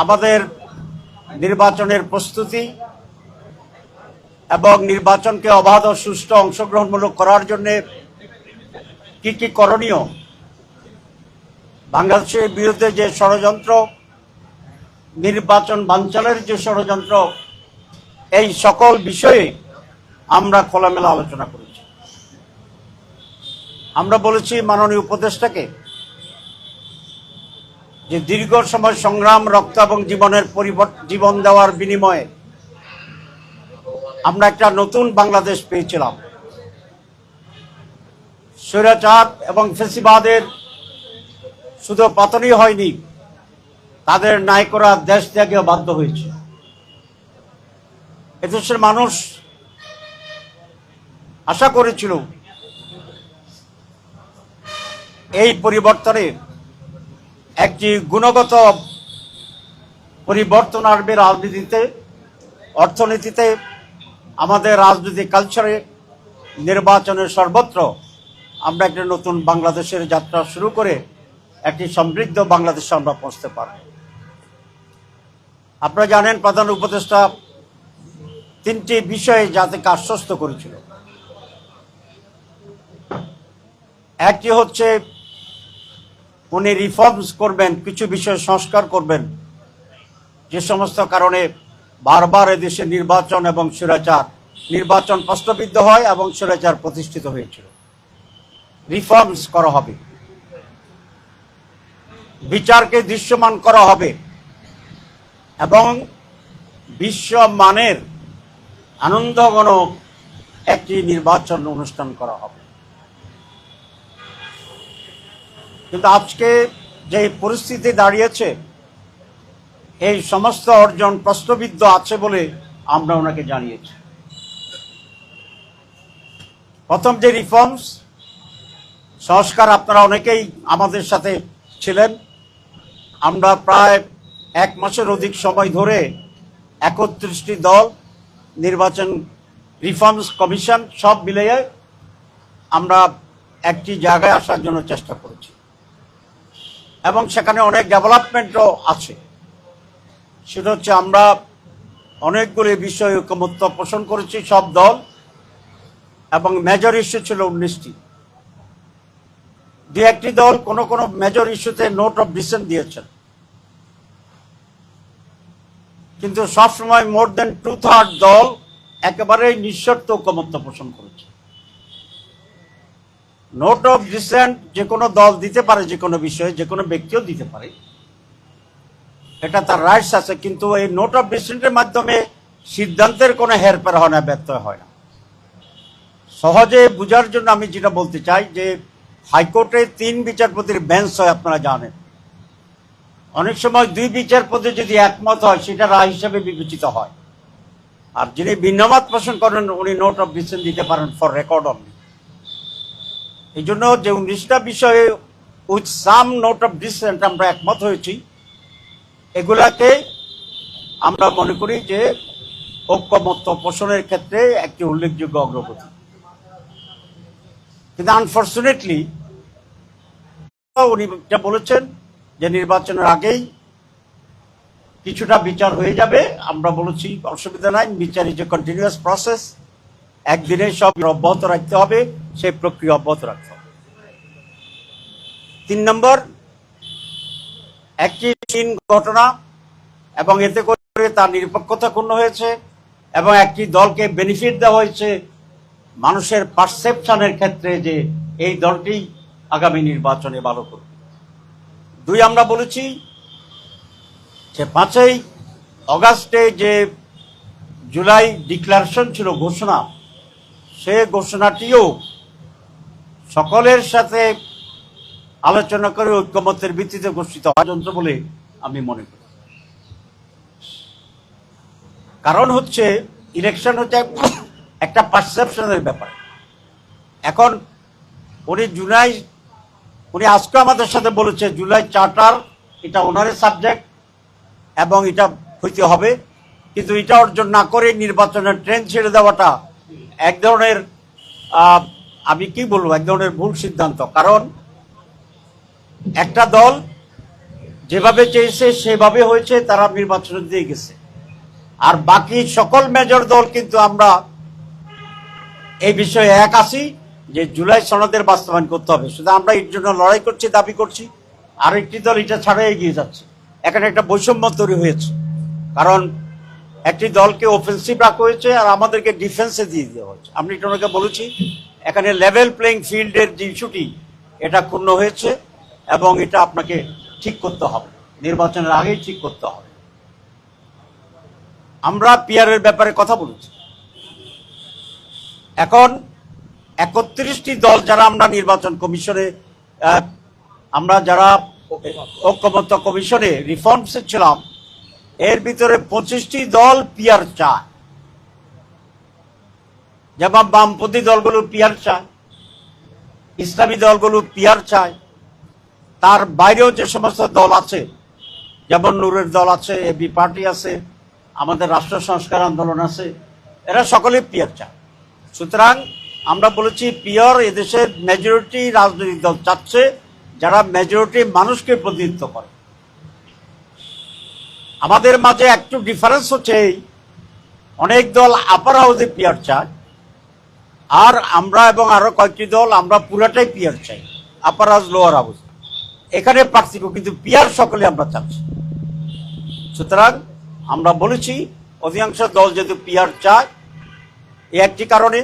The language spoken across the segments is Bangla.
আমাদের নির্বাচনের প্রস্তুতি এবং নির্বাচনকে অবাধ ও সুষ্ঠু অংশগ্রহণমূলক করার জন্য কি কি করণীয়? বাংলাদেশের বিরুদ্ধে যে ষড়যন্ত্র, নির্বাচন বাঞ্চালের যে ষড়যন্ত্র, এই সকল বিষয়ে আমরা খোলামেলা আলোচনা করেছি। আমরা বলেছি মাননীয় উপদেষ্টাকে যে দীর্ঘ সময় সংগ্রাম, রক্ত এবং জীবনের জীবন দেওয়ার বিনিময়ে আমরা একটা নতুন বাংলাদেশ পেয়েছিলাম। স্বৈরাচার এবং ফেসিবাদের শুধু পতনই হয়নি, তাদের নায়করা দেশ ত্যাগেও বাধ্য হয়েছে। এদেশের মানুষ আশা করেছিল, এই পরিবর্তনে একটি গুণগত পরিবর্তন আসবে রাজনীতিতে, অর্থনীতিতে, আমাদের রাজনৈতিক কালচারে নির্বাচনের সর্বত্র। আমরা একটি নতুন বাংলাদেশের যাত্রা শুরু করে একটি সমৃদ্ধ বাংলাদেশে আমরা পৌঁছতে পারব। আপনারা জানেন, প্রধান উপদেষ্টা তিনটি বিষয়ে জাতিকে আশ্বস্ত করেছিল। একটি হচ্ছে উনি রিফর্মস করবেন, কিছু বিষয় সংস্কার করবেন। যে সমস্ত কারণে বারবার এদেশে নির্বাচন এবং স্বৈরাচার, নির্বাচন প্রশ্নবিদ্ধ হয় এবং স্বৈরাচার প্রতিষ্ঠিত হয়েছিল। রিফর্মস করা হবে। বিচারকে দৃশ্যমান করা হবে এবং বিশ্বমানের আনন্দঘন একটি নির্বাচন অনুষ্ঠান করা হবে। কিন্তু আজকে যে পরিস্থিতি দাঁড়িয়েছে, এই সমস্ত অর্জন প্রশ্নবিদ্ধ আছে বলে আমরা ওনাকে জানিয়েছি। প্রথম যে রিফর্মস সংস্কার আপনারা অনেকেই আমাদের সাথে ছিলেন। আমরা প্রায় এক মাসের অধিক সময় ধরে একত্রিশটি দল, নির্বাচন রিফর্মস কমিশন সব মিলিয়ে আমরা একটি জায়গায় আসার জন্য চেষ্টা করেছি। এবং সেখানে অনেক ডেভেলপমেন্টও আছে। সেটা হচ্ছে আমরা অনেকগুলি বিষয়ে ঐকমত্য পোষণ করেছি, সব দল, এবং মেজর ইস্যু ছিল উনিশটি। দু একটি দল কোন কোন মেজর ইস্যুতে নোট অফ ডিসেন্ট দিয়েছেন। কিন্তু সবসময় মোর দেন টু থার্ড দল একেবারেই নিঃশর্ত ঐকমত্য পোষণ করেছে। নোট অফ ডিসেন্ট যে কোনো দল দিতে পারে, যে কোনো বিষয়ে, যে কোনো ব্যক্তিও দিতে পারে। এটা তার রাইটস আছে, কিন্তু এই নোট অফ ডিসেন্টের মাধ্যমে সিদ্ধান্তের কোনো হেরফের হয় না, ব্যর্থ হয় না। সহজে বোঝার জন্য আমি যেটা বলতে চাই যে, হাইকোর্টে তিন বিচারপতির বেঞ্চ হয়, আপনারা জানেন। অনেক সময় দুই বিচারপতি যদি একমত হয়, সেটা রায় হিসেবে বিবেচিত হয়। আর যিনি ভিন্নমত পোষণ করেন, উনি নোট অফ ডিসেন্ট দিতে পারেন ফর রেকর্ড অনলি এই জন্য যে উনিশটা বিষয়ে with some note of dissent আমরা একমত হয়েছি, এগুলাকে আমরা মনে করি যে ঐক্যমত্য পোষণের ক্ষেত্রে একটি উল্লেখযোগ্য অগ্রগতি। কিন্তু আনফর্চুনেটলি উনি যা বলেছেন যে নির্বাচনের আগেই কিছুটা বিচার হয়ে যাবে, আমরা বলেছি অসুবিধা নাই, বিচার ইজ এ কন্টিনিউয়াস প্রসেস একদিনে সব অব্যাহত রাখতে হবে সেই প্রক্রিয়া অব্যাহত রাখতে হবে। তিন নম্বর, একটি চীন ঘটনা এবং এতে করে তার নিরপেক্ষতা ক্ষুণ্ণ হয়েছে এবং একটি দলকে বেনিফিট দেওয়া হয়েছে মানুষের পারসেপশনের ক্ষেত্রে যে এই দলটি আগামী নির্বাচনে ভালো করবে। দুই আমরা বলেছি যে পাঁচই অগাস্টে যে জুলাই ডিক্লারেশন ছিল, ঘোষণা সে ঘোষণাটিও সকলের সাথে আলোচনা করে ঐক্যমতের ভিত্তিতে ঘোষিত হয় যন্ত্র বলে আমি মনে করি। কারণ হচ্ছে ইলেকশন হচ্ছে একটা পারসেপশনের ব্যাপার। এখন উনি জুলাই, উনি আজকে আমাদের সাথে বলেছে, জুলাই চার্টার, এটা ওনারের সাবজেক্ট এবং এটা হইতে হবে। কিন্তু এটা অর্জন না করে নির্বাচনের ট্রেন ছেড়ে দেওয়াটা এক ধরনের আমি কি বলব, এক ধরনের ভুল সিদ্ধান্ত। কারণ একটা দল যেভাবে চেয়েছে, সেভাবে হয়েছে, তারা নির্বাচন দিয়ে গেছে। আর বাকি সকল মেজর দল কিন্তু আমরা এই বিষয়ে এক আছি যে জুলাই সনদের বাস্তবায়ন করতে হবে। শুধু আমরা এর জন্য লড়াই করছি, দাবি করছি, আর একটি দল এটা ছাড়া এগিয়ে যাচ্ছে। এখানে একটা বৈষম্য তৈরি হয়েছে। কারণ একটি দলকে অফেন্সিভ রাখা হয়েছে আর আমাদেরকে ডিফেন্সে দিয়ে দেওয়া হয়েছে। আমি এটা ওনাকে বলেছি, এখানে লেভেল প্লেইং ফিল্ডের যে ইস্যুটি এটা ক্ষুণ্ণ হয়েছে এবং এটা আপনাকে ঠিক করতে হবে। নির্বাচনের আগেই ঠিক করতে হবে। আমরা পিয়ারের ব্যাপারে কথা বলেছি। এখন একত্রিশটি দল যারা আমরা নির্বাচন কমিশনে আমরা যারা ঐক্যমত্য কমিশনে রিফর্মসে ছিলাম এর ভিতরে পঁচিশটি দল পিয়ার চায়। যেমন বামপন্থী দলগুলো পিয়ার চায়, ইসলামী দলগুলো পিয়ার চায়, তার বাইরেও যে সমস্ত দল আছে, যেমন নূরের দল আছে এবি পার্টি আছে, আমাদের রাষ্ট্র সংস্কার আন্দোলন আছে, এরা সকলে পিয়ার চায়। সুতরাং আমরা বলেছি পিয়র এদেশের মেজরিটি রাজনৈতিক দল চাচ্ছে, যারা মেজরিটি মানুষকে প্রতিনিধিত্ব করে। আমাদের মাঝে একটু ডিফারেন্স হচ্ছে অনেক দল আপার হাউসে পিয়ার চায়, আর আমরা এবং আরও কয়েকটি দল আমরা পুরাটাই পিয়ার চাই আপার হাউস লোয়ার হাউস এখানে পার্থক্য কিন্তু পিয়ার সকলে আমরা চাচ্ছি। সুতরাং আমরা বলেছি, অধিকাংশ দল যেহেতু পিয়ার চায় এই একটি কারণে।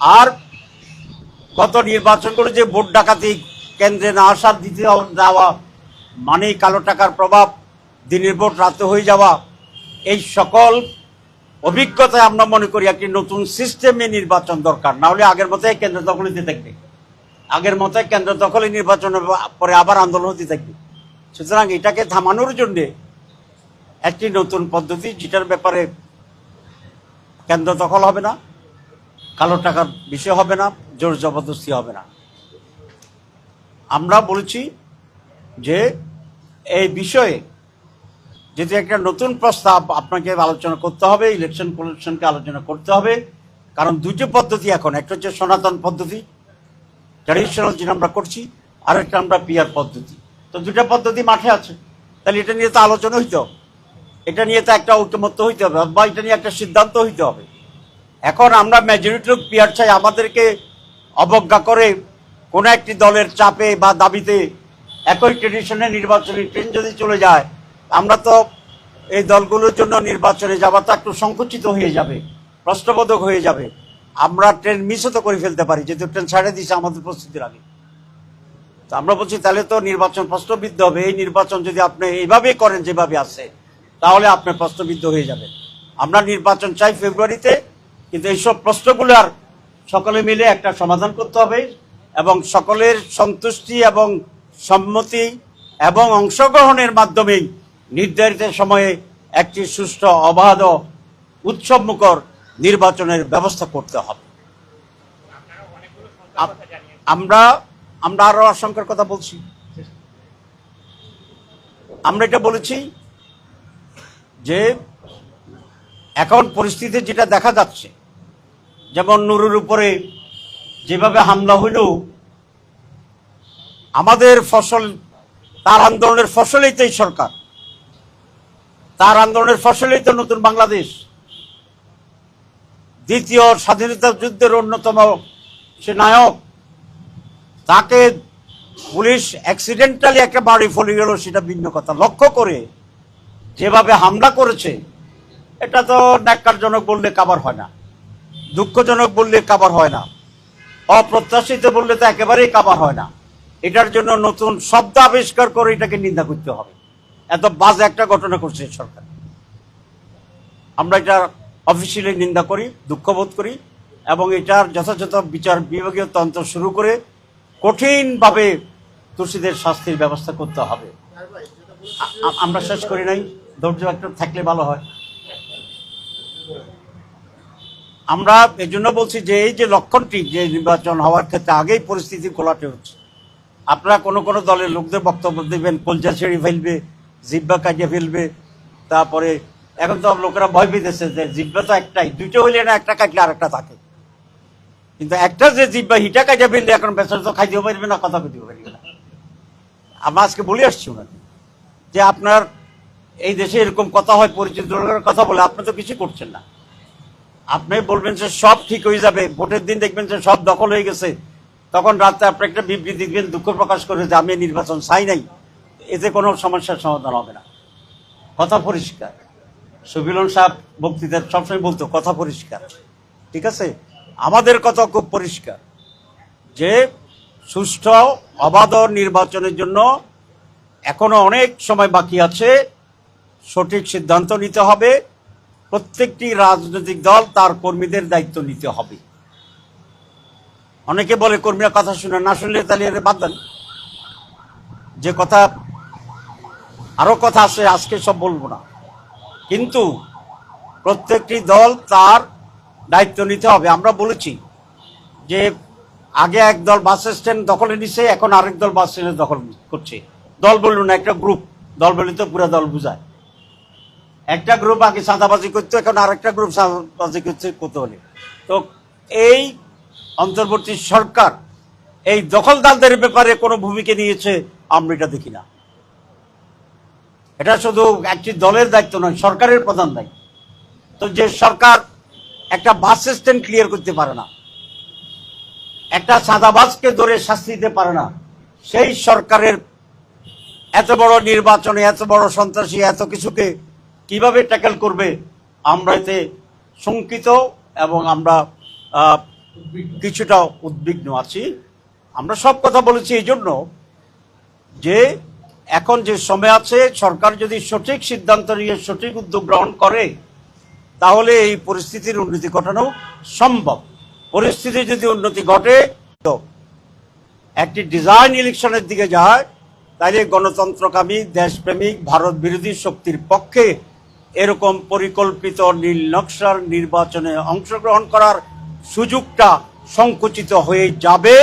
আর গত নির্বাচন করে যে ভোট ডাকাতি কেন্দ্রে না আসার দিতে দেওয়া মানে কালো টাকার প্রভাব দিনের ভোট রাতে হয়ে যাওয়া, এই সকল অভিজ্ঞতায় আমরা মনে করি একটি নতুন সিস্টেমে নির্বাচন দরকার। না হলে আগের মতোই কেন্দ্র দখলিতে থাকবে। আগের মতোই কেন্দ্র দখলে নির্বাচনের পরে আবার আন্দোলন হতে থাকবে। সুতরাং এটাকে থামানোর জন্যে একটি নতুন পদ্ধতি, যেটার ব্যাপারে কেন্দ্র দখল হবে না, কালো টাকার বিষয় হবে না, জোর জবরদস্তি হবে না। আমরা বলেছি যে এই বিষয়ে যেহেতু একটা নতুন প্রস্তাব আপনাকে আলোচনা করতে হবে ইলেকশন কমিশনকে আলোচনা করতে হবে, কারণ দুটো পদ্ধতি এখন, একটা হচ্ছে সনাতন পদ্ধতি ট্র্যাডিশনাল যেটা আমরা করছি, আর একটা আমরা পিয়ার পদ্ধতি। তো দুটা পদ্ধতি মাঠে আছে। তাহলে এটা নিয়ে তো আলোচনা হইতে। হবে এটা নিয়ে তো একটা ঐক্যমত্য হইতে হবে বা এটা নিয়ে একটা সিদ্ধান্ত হইতে হবে। এখন আমরা মেজরিটি লোক পিয়ার চাই, আমাদেরকে অবজ্ঞা করে কোনো একটি দলের চাপে বা দাবিতে একই ট্রেডিশনে নির্বাচনী ট্রেন যদি চলে যায় আমরা তো এই দলগুলোর জন্য নির্বাচনে যাওয়াটা একটু সংকুচিত হয়ে যাবে, প্রশ্নবোধক হয়ে যাবে। আমরা ট্রেন মিসও তো করে ফেলতে পারি, যেহেতু ট্রেন ছাড়ে দিয়েছে আমাদের প্রস্তুতির আগে। তো আমরা বলছি, তাহলে তো নির্বাচন প্রশ্নবিদ্ধ হবে। এই নির্বাচন যদি আপনি এইভাবেই করেন, যেভাবে আছে, তাহলে আপনি প্রশ্নবিদ্ধ হয়ে যাবেন আমরা নির্বাচন চাই ফেব্রুয়ারিতে, কিন্তু এইসব প্রশ্নগুলো আর সকলে মিলে একটা সমাধান করতে হবে এবং সকলের সন্তুষ্টি এবং সম্মতি এবং অংশগ্রহণের মাধ্যমেই নির্ধারিত সময়ে একটি সুষ্ঠু, অবাধ উৎসবমুখর নির্বাচনের ব্যবস্থা করতে হবে। আমরা আমরা আরও আশঙ্কার কথা বলছি। আমরা এটা বলেছি যে এখন পরিস্থিতি যেটা দেখা যাচ্ছে, যেমন নুরুর উপরে যেভাবে হামলা হইল, আমাদের ফসল, তার আন্দোলনের ফসলেই তো সরকার। তার আন্দোলনের ফসলেই তো নতুন বাংলাদেশ। দ্বিতীয় স্বাধীনতা যুদ্ধের অন্যতম সে নায়ক, তাকে পুলিশ অ্যাক্সিডেন্টালি একটা বাড়ি ফলে গেল, সেটা ভিন্ন কথা। লক্ষ্য করে যেভাবে হামলা করেছে, এটা তো ন্যাক্কারজনক বললে কাবার হয় না। দুঃখজনক বললে কাবার হয় না। অপ্রত্যাশিত বললে তো একেবারেই কাবার হয় না। এটার জন্য নতুন শব্দ আবিষ্কার করে এটাকে নিন্দা করতে হবে। এত বাজে একটা ঘটনা করছে সরকার। আমরা এটা অফিসিয়ালি নিন্দা করি দুঃখবোধ করি এবং এটার যথাযথ বিচার বিভাগীয় তন্ত্র শুরু করে কঠিনভাবে দোষীদের শাস্তির ব্যবস্থা করতে হবে। আমরা শেষ করি নাই। ধৈর্য একটা থাকলে ভালো হয়। আমরা এই জন্য বলছি যে এই যে লক্ষণটি যে নির্বাচন হওয়ার ক্ষেত্রে আগেই পরিস্থিতি ঘোলাটে হচ্ছে। আপনারা কোনো কোনো দলের লোকদের বক্তব্য দেবেন, কলজা ছেড়ে ফেলবে জিব্বা কাটিয়ে ফেলবে। তারপরে এখন তো লোকেরা ভয় পেতেছে যে জিব্বা তো একটাই দুটো হইলে না একটা কাটলে আর একটা থাকে। কিন্তু একটা যে জিব্বা হিটা কাটিয়ে ফেললে এখন বেচারা তো খাইতেও পারবে না, কথা কইতেও পারবে না। আমরা আজকে বলে আসছি ওনাকে যে আপনার এই দেশে এরকম কথা হয়, পরিচিত লোকের কথা বলে, আপনি তো কিছু করছেন না। আপনি বলবেন যে সব ঠিক হয়ে যাবে, ভোটের দিন দেখবেন যে সব দখল হয়ে গেছে। তখন রাতে আপনি একটা বিবৃতি দিবেন, দুঃখ প্রকাশ করে যে আমি নির্বাচন চাই নাই। এতে কোনো সমস্যার সমাধান হবে না। কথা পরিষ্কার। সুবিলন সাহেব বক্তৃতার সবসময় বলতো, কথা পরিষ্কার। ঠিক আছে? আমাদের কথা খুব পরিষ্কার। যে সুষ্ঠু, অবাধ নির্বাচনের জন্য এখনও অনেক সময় বাকি আছে। সঠিক সিদ্ধান্ত নিতে হবে। প্রত্যেকটি রাজনৈতিক দল তার কর্মীদের দায়িত্ব নিতে হবে। অনেকে বলে, কর্মীরা কথা শুনে না শুনলে তাহলে বাদ দেন। যে কথা আরও কথা আছে, আজকে সব বলব না। কিন্তু প্রত্যেকটি দল তার দায়িত্ব নিতে হবে। আমরা বলেছি যে আগে এক দল বাস স্ট্যান্ড দখলে নিছে, এখন আরেক দল বাস স্ট্যান্ড দখল করছে। দল বলল না, একটা গ্রুপ দল বলে তো পুরো দল বুঝায়। একটা গ্রুপ আগে সাদাবাজি করতো, এখন আরেকটা গ্রুপ সাদাবাজি করছে হলে তো এই অন্তর্বর্তী সরকার এই দখলদারদের ব্যাপারে কোনো ভূমিকা নিয়েছে, আমরা এটা দেখি না। এটা শুধু একটি দলের দায়িত্ব নয়, সরকারের প্রধান দায়িত্ব। তো যে সরকার একটা বাস স্ট্যান্ড ক্লিয়ার করতে পারে না, একটা সাদাবাজকে ধরে শাস্তি দিতে পারে না, সেই সরকারের এত বড় নির্বাচনে, এত বড় সন্ত্রাসী, এত কিছুকে কীভাবে ট্যাকেল করবে, আমরা এতে শঙ্কিত এবং আমরা কিছুটা উদ্বিগ্ন আছি। আমরা সব কথা বলেছি এই জন্য যে এখন যে সময় আছে, সরকার যদি সঠিক সিদ্ধান্ত নিয়ে সঠিক উদ্যোগ গ্রহণ করে, তাহলে এই পরিস্থিতির উন্নতি ঘটানো সম্ভব। পরিস্থিতি যদি উন্নতি ঘটে, তো একটি ডিজাইন ইলেকশনের দিকে যায়, তাইলে গণতন্ত্রকামী, দেশপ্রেমিক, ভারত বিরোধী শক্তির পক্ষে এরকম পরিকল্পিত নীল নকশার নির্বাচনে অংশগ্রহণ করার সুযোগটা সংকুচিত হয়ে যাবে।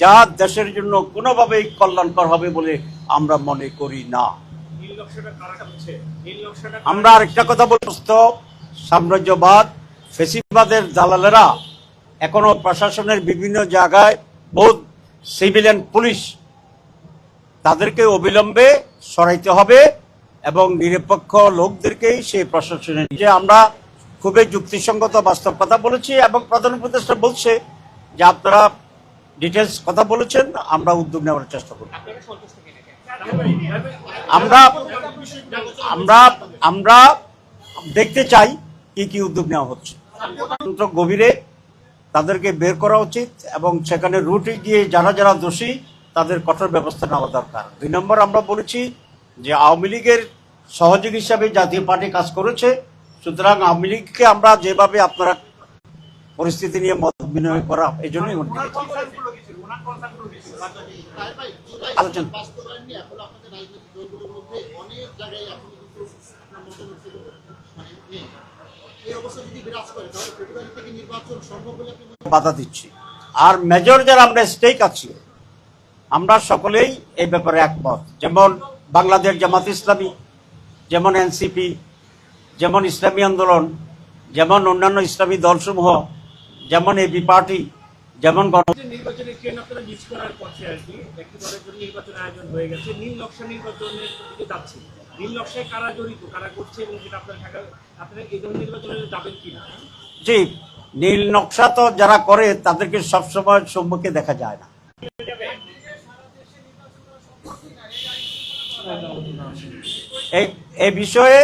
যা দেশের জন্য কোনোভাবেই কল্যাণকর হবে বলে আমরা মনে করি না। আমরা আরেকটা কথা বলতে সাম্রাজ্যবাদ ফেসিবাদের দালালেরা এখনও প্রশাসনের বিভিন্ন জায়গায় বহু সিভিলিয়ান পুলিশ তাদেরকে অবিলম্বে সরাইতে হবে এবং নিরপেক্ষ লোকদেরকেই সেই প্রশাসনে যে আমরা খুবই যুক্তিসঙ্গত বাস্তব কথা বলেছি এবং প্রধান উপদেষ্টা বলছে যে আপনারা ডিটেলস কথা বলেছেন আমরা উদ্যোগ নেওয়ার চেষ্টা করব। আমরা আমরা আমরা দেখতে চাই কি কি উদ্যোগ নেওয়া হচ্ছে। গভীরে তাদেরকে বের করা উচিত এবং সেখানে রুটে গিয়ে যারা যারা দোষী তাদের কঠোর ব্যবস্থা নেওয়া দরকার। দুই নম্বর আমরা বলেছি যে আওয়ামী লীগের সহযোগী হিসাবে জাতীয় পার্টি কাজ করেছে সুতরাং আওয়ামী লীগকে আমরা যেভাবে আপনারা পরিস্থিতি নিয়ে মত বিনিময় করা এই জন্যই বাধা দিচ্ছি। আর মেজর যারা আমরা স্টেক আছি, আমরা সকলেই এই ব্যাপারে একমত। যেমন বাংলাদেশ জামাত ইসলামী, যেমন এনসিপি যেমন ইসলামী আন্দোলন, যেমন অন্যান্য ইসলামী দলসমূহ, যেমন এবি পার্টি যেমন জি নীল নকশা তো যারা করে তাদেরকে সবসময় সম্মুখে দেখা যায় না। এই বিষয়ে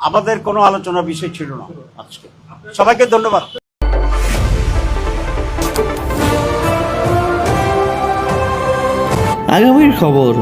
আমাদের কোনো আলোচনার বিষয় ছিল না আজকে। সবাইকে ধন্যবাদ। আগামীর খবর